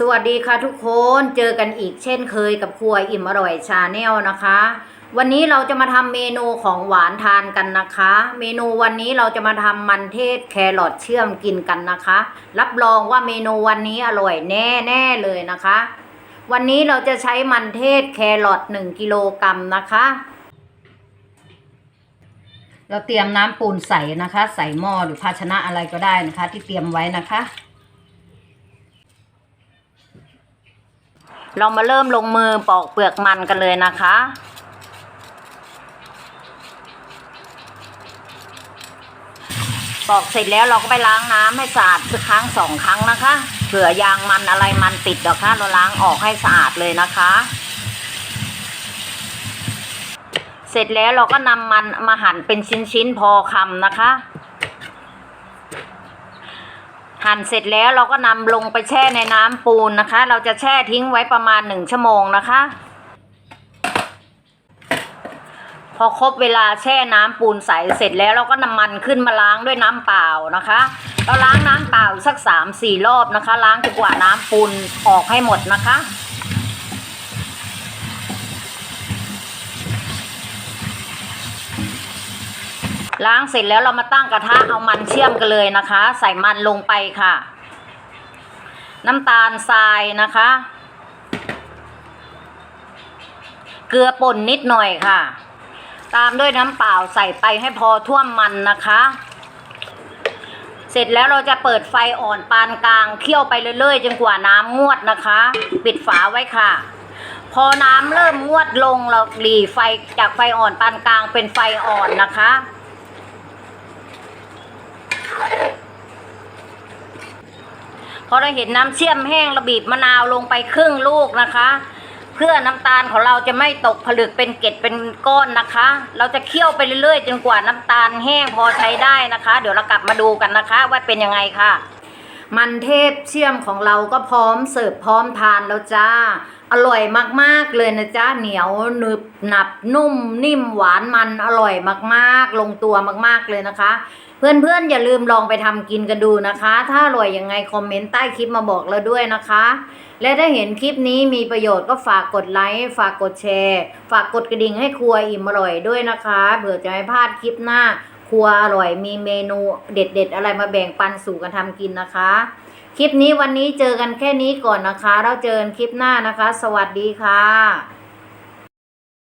สวัสดีค่ะทุกคนเจอกันอีกเช่นเคยกับครัวอิ่มอร่อยชาแนลนะคะ วันนี้เราจะมาทำเมนูของหวานทานกันนะคะ เมนูวันนี้เราจะมาทำมันเทศแครอทเชื่อมกินกันนะคะ รับรองว่าเมนูวันนี้อร่อยแน่ๆเลยนะคะ วันนี้เราจะใช้มันเทศแครอท1กิโลกรัมนะคะ เราเตรียมน้ำปูนใส่นะคะ ใส่หม้อหรือภาชนะอะไรก็ได้นะคะ ที่เตรียมไว้นะคะ เรามาเริ่มลงมือปอกเปลือกมันกันเลยนะคะ ปอกเสร็จแล้วเราก็ไปล้างน้ำให้สะอาดสักครั้งสองครั้งนะคะ เผื่อยางมันอะไรมันติดนะคะเราล้างออกให้สะอาดเลยนะคะ เสร็จแล้วเราก็นำมันมาหั่นเป็นชิ้นๆพอคำนะคะ หั่นเสร็จแล้วเราก็นำลงไปแช่ในน้ำปูนนะคะ เราจะแช่ทิ้งไว้ประมาณหนึ่งชั่วโมงนะคะ พอครบเวลาแช่น้ำปูนใสเสร็จแล้วเราก็นำมันขึ้นมาล้างด้วยน้ำเปล่านะคะ เราล้างน้ำเปล่าสักสามสี่รอบนะคะ ล้างจนกว่าน้ำปูนออกให้หมดนะคะ ล้างเสร็จแล้วเรามาตั้งกระทะเอามันเชื่อมกันเลยนะคะ ใส่มันลงไปค่ะ น้ำตาลทรายนะคะ เกลือป่นนิดหน่อยค่ะ ตามด้วยน้ำเปล่าใส่ไปให้พอท่วมมันนะคะ เสร็จแล้วเราจะเปิดไฟอ่อนปานกลางเคี่ยวไปเรื่อยๆจนกว่าน้ำงวดนะคะ ปิดฝาไว้ค่ะพอน้ำเริ่มงวดลงเราหลีไฟจากไฟอ่อนปานกลางเป็นไฟอ่อนนะคะ พอเราเห็นน้ำเชื่อมแห้งเราบีบมะนาวลงไปครึ่งลูกนะคะ เพื่อน้ำตาลของเราจะไม่ตกผลึกเป็นเกล็ดเป็นก้อนนะคะ เราจะเคี่ยวไปเรื่อยๆจนกว่าน้ำตาลแห้งพอใช้ได้นะคะ เดี๋ยวเรากลับมาดูกันนะคะ ว่าเป็นยังไงค่ะ มันเทพเชื่อมของเราก็พร้อมเสิร์ฟพร้อมทานแล้วจ้า อร่อยมาก ๆ เลยนะจ๊ะเหนียวหนึบหนับนุ่มนิ่มหวานมันอร่อยมาก ๆ ลงตัวมาก ๆ เลยนะคะ เพื่อน ๆ อย่าลืมลองไปทำกินกันดูนะคะ ถ้าอร่อยยังไงคอมเมนต์ใต้คลิปมาบอกเราด้วยนะคะ และถ้าเห็นคลิปนี้มีประโยชน์ก็ฝากกดไลค์ฝากกดแชร์ ฝากกดกระดิ่งให้ครัวอิ่มอร่อยด้วยนะคะเผื่อจะไม่พลาดคลิปหน้า ครัวอร่อยมีเมนูเด็ด ๆ อะไรมาแบ่งปันสู่กันทำกินนะคะ คลิปนี้วันนี้เจอกันแค่นี้ก่อนนะคะ เราเจอกันคลิปหน้านะคะ สวัสดีค่ะ